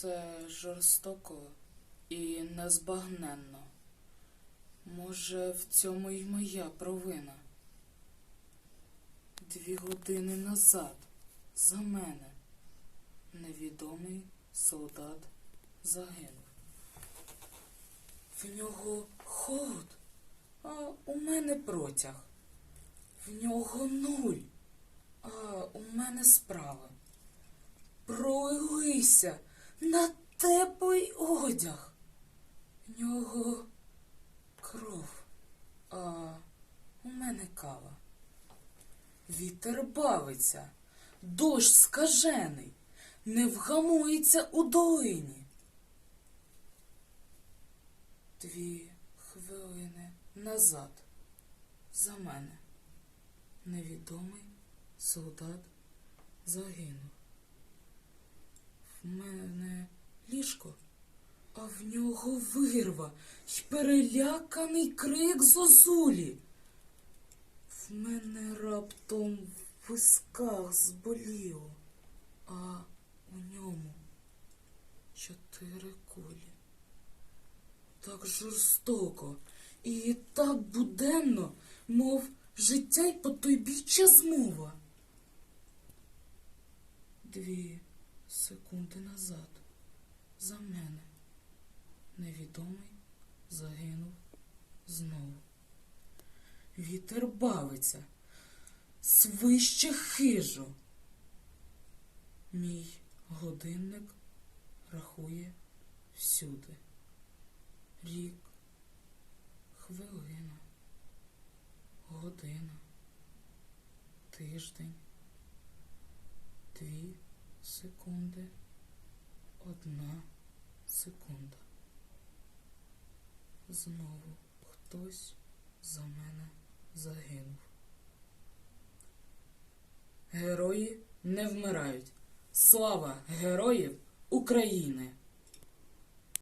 Це жорстоко і незбагненно. Може, в цьому й моя провина. Дві години назад за мене невідомий солдат загинув. В нього холод, а у мене протяг. В нього нуль, а у мене справа. Пролися на теплий одяг. В нього кров, а у мене кава. Вітер бавиться, дощ скажений, не вгамується у долині. Дві хвилини назад за мене невідомий солдат загинув. В мене ліжко, а в нього вирва й переляканий крик зозулі. В мене раптом в висках зболіло, а у ньому чотири кулі. Так жорстоко і так буденно, мов життя й потойбіччя змова. Дві секунди назад за мене невідомий загинув знову. Вітер бавиться, свище хижо. Мій годинник рахує всюди. Рік, хвилина, година, тиждень, дві секунди, одна секунда. Знову хтось за мене загинув. Герої не вмирають. Слава героїв України!